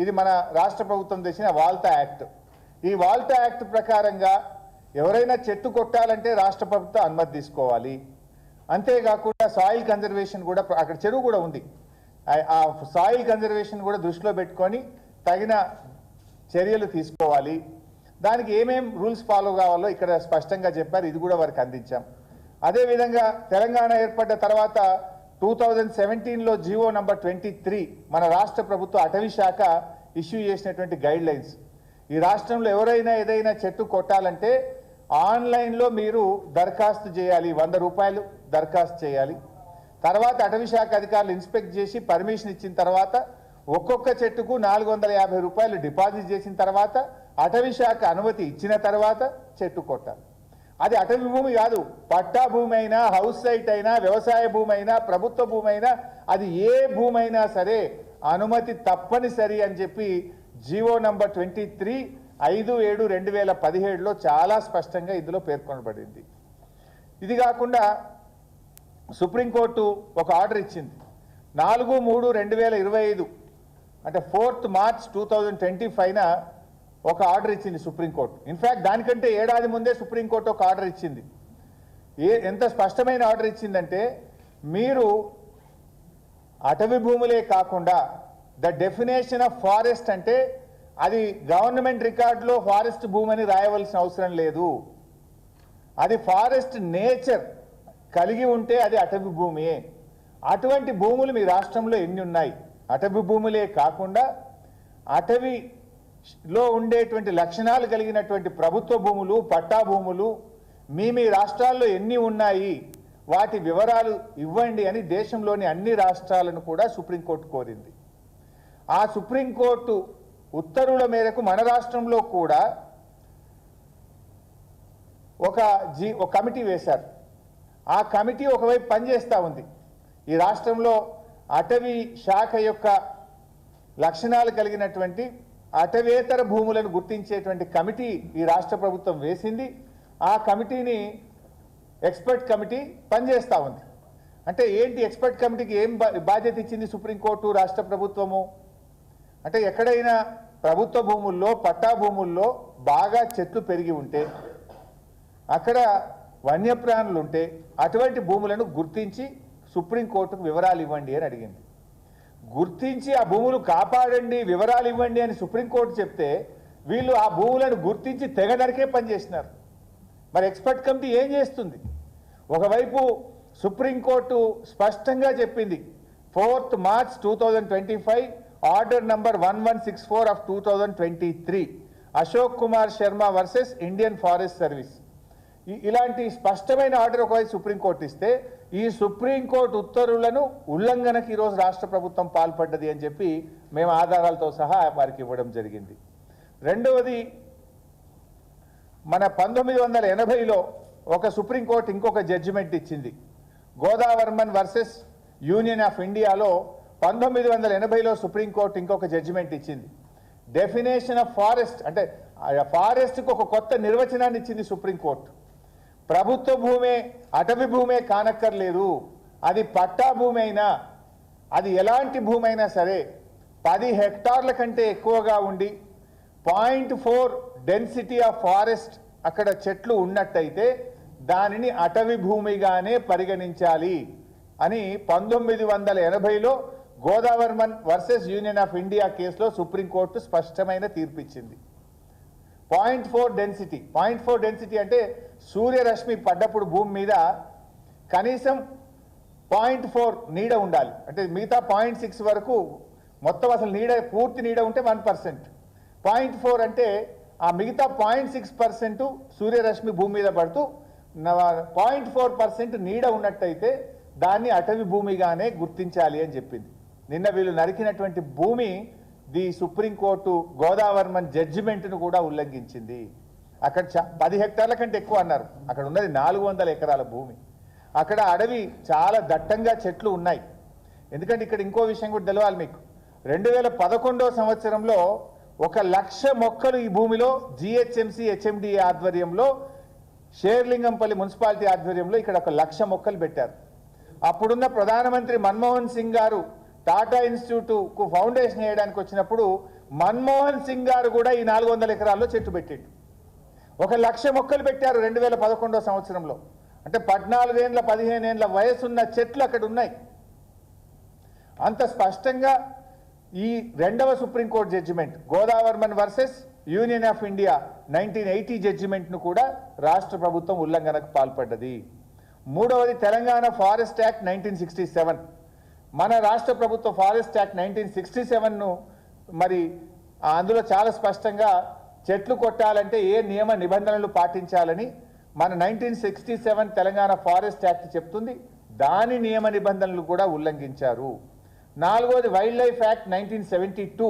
ఇది మన రాష్ట్ర ప్రభుత్వం తెచ్చిన వాల్తా యాక్ట్. ఈ వాల్తా యాక్ట్ ప్రకారంగా ఎవరైనా చెట్టు కొట్టాలంటే రాష్ట్ర ప్రభుత్వం అనుమతి తీసుకోవాలి. అంతేకాకుండా సాయిల్ కన్జర్వేషన్ కూడా అక్కడ చెరువు కూడా ఉంది. ఆ- ఆ సాయిల్ కన్జర్వేషన్ కూడా దృష్టిలో పెట్టుకొని తగిన చర్యలు తీసుకోవాలి. దానికి ఏమేం రూల్స్ ఫాలో కావాలో ఇక్కడ స్పష్టంగా చెప్పారు. ఇది కూడా వారికి అందించాం. అదేవిధంగా తెలంగాణ ఏర్పడ్డ తర్వాత టూ థౌజండ్ సెవెంటీన్లో జీవో నంబర్ ట్వంటీ త్రీ మన రాష్ట్ర ప్రభుత్వ అటవీ శాఖ ఇష్యూ చేసినటువంటి గైడ్ లైన్స్ ఈ రాష్ట్రంలో ఎవరైనా ఏదైనా చెట్టు కొట్టాలంటే ఆన్లైన్లో మీరు దరఖాస్తు చేయాలి. వంద రూపాయలు దరఖాస్తు చేయాలి. తర్వాత అటవీ శాఖ అధికారులు ఇన్స్పెక్ట్ చేసి పర్మిషన్ ఇచ్చిన తర్వాత ఒక్కొక్క చెట్టుకు నాలుగు వందల యాభై రూపాయలు డిపాజిట్ చేసిన తర్వాత అటవీ శాఖ అనుమతి ఇచ్చిన తర్వాత చెట్టు కొట్టాలి. అది అటవీ భూమి కాదు పట్టా భూమి అయినా హౌస్ సైట్ అయినా వ్యవసాయ భూమి అయినా ప్రభుత్వ భూమి అయినా అది ఏ భూమి అయినా సరే అనుమతి తప్పనిసరి అని చెప్పి జీవో నంబర్ ట్వంటీ త్రీ ఐదు ఏడు రెండు వేల పదిహేడులో చాలా స్పష్టంగా ఇందులో పేర్కొనబడింది. ఇది కాకుండా సుప్రీంకోర్టు ఒక ఆర్డర్ ఇచ్చింది. నాలుగు మూడు రెండు వేల ఇరవై ఐదు అంటే fourth March two thousand twenty ఫైవ్న ఒక ఆర్డర్ ఇచ్చింది సుప్రీంకోర్టు. ఇన్ఫ్యాక్ట్ దానికంటే ఏడాది ముందే సుప్రీంకోర్టు ఒక ఆర్డర్ ఇచ్చింది. ఏ ఎంత స్పష్టమైన ఆర్డర్ ఇచ్చిందంటే మీరు అటవీ భూములే కాకుండా ద డెఫినేషన్ ఆఫ్ ఫారెస్ట్ అంటే అది గవర్నమెంట్ రికార్డులో ఫారెస్ట్ భూమి అని రాయవలసిన అవసరం లేదు. అది ఫారెస్ట్ నేచర్ కలిగి ఉంటే అది అటవీ భూమియే. అటువంటి భూములు మీ రాష్ట్రంలో ఎన్ని ఉన్నాయి? అటవీ భూములే కాకుండా అటవీ లో ఉండేటువంటి లక్షణాలు కలిగినటువంటి ప్రభుత్వ భూములు పట్టా భూములు మీ మీ రాష్ట్రాల్లో ఎన్ని ఉన్నాయి వాటి వివరాలు ఇవ్వండి అని దేశంలోని అన్ని రాష్ట్రాలను కూడా సుప్రీంకోర్టు కోరింది. ఆ సుప్రీంకోర్టు ఉత్తర్వుల మేరకు మన రాష్ట్రంలో కూడా ఒక జీ ఒక కమిటీ వేశారు. ఆ కమిటీ ఒకవైపు పనిచేస్తూ ఉంది. ఈ రాష్ట్రంలో అటవీ శాఖ యొక్క లక్షణాలు కలిగినటువంటి అటవేతర భూములను గుర్తించేటువంటి కమిటీ ఈ రాష్ట్ర ప్రభుత్వం వేసింది. ఆ కమిటీని ఎక్స్పర్ట్ కమిటీ పనిచేస్తూ ఉంది. అంటే ఏంటి ఎక్స్పర్ట్ కమిటీకి ఏం బా- బాధ్యత ఇచ్చింది సుప్రీంకోర్టు రాష్ట్ర ప్రభుత్వము? అంటే ఎక్కడైనా ప్రభుత్వ భూముల్లో పట్టా భూముల్లో బాగా చెట్లు పెరిగి ఉంటే అక్కడ వన్యప్రాణులు ఉంటే అటువంటి భూములను గుర్తించి సుప్రీంకోర్టుకు వివరాలు ఇవ్వండి అని అడిగింది. గుర్తించి ఆ భూములు కాపాడండి వివరాలు ఇవ్వండి అని సుప్రీంకోర్టు చెప్తే వీళ్ళు ఆ భూములను గుర్తించి తెగదరికే పనిచేసినారు మరి ఎక్స్పర్ట్ కమిటీ ఏం చేస్తుంది? ఒకవైపు సుప్రీంకోర్టు స్పష్టంగా చెప్పింది fourth March two thousand twenty five order number one one six four of two thousand twenty three Ashok Kumar Sharma versus Indian forest service. ఇలాంటి స్పష్టమైన ఆర్డర్ ఒకవైపు సుప్రీంకోర్టు ఇస్తే ఈ సుప్రీంకోర్టు ఉత్తర్వులను ఉల్లంఘనకి ఈరోజు రాష్ట్ర ప్రభుత్వం పాల్పడ్డది అని చెప్పి మేము ఆధారాలతో సహా వారికి ఇవ్వడం జరిగింది. రెండవది మన పంతొమ్మిది వందల ఎనభైలో ఒక సుప్రీంకోర్టు ఇంకొక జడ్జిమెంట్ ఇచ్చింది. గోదావర్మన్ వర్సెస్ యూనియన్ ఆఫ్ ఇండియాలో పంతొమ్మిది వందల ఎనభైలో సుప్రీంకోర్టు ఇంకొక జడ్జిమెంట్ ఇచ్చింది. డెఫినేషన్ ఆఫ్ ఫారెస్ట్ అంటే ఫారెస్ట్కి ఒక కొత్త నిర్వచనాన్ని ఇచ్చింది సుప్రీంకోర్టు. ప్రభుత్వ భూమే అటవీ భూమే కానక్కర్లేదు. అది పట్టా భూమి అయినా అది ఎలాంటి భూమి అయినా సరే పది హెక్టార్ల కంటే ఎక్కువగా ఉండి point four density of forest అక్కడ చెట్లు ఉన్నట్టయితే దానిని అటవీ భూమిగానే పరిగణించాలి అని పంతొమ్మిది వందల ఎనభైలో Godavarman versus union of India కేసులో సుప్రీంకోర్టు స్పష్టమైన తీర్పిచ్చింది. Point four density point four density అంటే సూర్యరశ్మి పడ్డప్పుడు భూమి మీద కనీసం పాయింట్ ఫోర్ నీడ ఉండాలి. అంటే మిగతా పాయింట్ సిక్స్ వరకు మొత్తం అసలు నీడ పూర్తి నీడ ఉంటే వన్ పర్సెంట్. పాయింట్ ఫోర్ అంటే ఆ మిగతా పాయింట్ సిక్స్ పర్సెంట్ సూర్యరశ్మి భూమి మీద పడుతూ పాయింట్ ఫోర్ పర్సెంట్ నీడ ఉన్నట్టయితే దాన్ని అటవీ భూమిగానే గుర్తించాలి అని చెప్పింది. నిన్న వీళ్ళు నరికినటువంటి భూమి ది సుప్రీంకోర్టు గోదావర్మన్ జడ్జిమెంట్ను కూడా ఉల్లంఘించింది. అక్కడ పది హెక్టార్ల కంటే ఎక్కువ అన్నారు. అక్కడ ఉన్నది నాలుగు వందల ఎకరాల భూమి. అక్కడ అడవి చాలా దట్టంగా చెట్లు ఉన్నాయి. ఎందుకంటే ఇక్కడ ఇంకో విషయం కూడా తెలవాలి మీకు. రెండు వేల పదకొండో సంవత్సరంలో ఒక లక్ష మొక్కలు ఈ భూమిలో జిహెచ్ఎంసి హెచ్ఎండి ఆధ్వర్యంలో షేర్లింగంపల్లి మున్సిపాలిటీ ఆధ్వర్యంలో ఇక్కడ ఒక లక్ష మొక్కలు పెట్టారు. అప్పుడున్న ప్రధానమంత్రి మన్మోహన్ సింగ్ గారు టాటా ఇన్స్టిట్యూట్కు ఫౌండేషన్ వేయడానికి వచ్చినప్పుడు మన్మోహన్ సింగ్ గారు కూడా ఈ నాలుగు వందల ఎకరాల్లో చెట్టు పెట్టిండు. ఒక లక్ష మొక్కలు పెట్టారు రెండు వేల పదకొండో సంవత్సరంలో. అంటే పద్నాలుగేండ్ల పదిహేనేండ్ల వయసున్న చెట్లు అక్కడ ఉన్నాయి. అంత స్పష్టంగా ఈ రెండవ supreme court judgement Godavarman versus union of India nineteen eighty జడ్జిమెంట్ను కూడా రాష్ట్ర ప్రభుత్వం ఉల్లంఘనకు పాల్పడ్డది. మూడవది Telangana forest act nineteen sixty seven. మన రాష్ట్ర ప్రభుత్వ ఫారెస్ట్ యాక్ట్ నైన్టీన్ సిక్స్టీ సెవెన్ను మరి అందులో చాలా స్పష్టంగా చెట్లు కొట్టాలంటే ఏ నియమ నిబంధనలు పాటించాలని మన nineteen sixty seven Telangana forest act చెప్తుంది. దాని నియమ నిబంధనలు కూడా ఉల్లంఘించారు. నాలుగోది wild life act nineteen seventy two.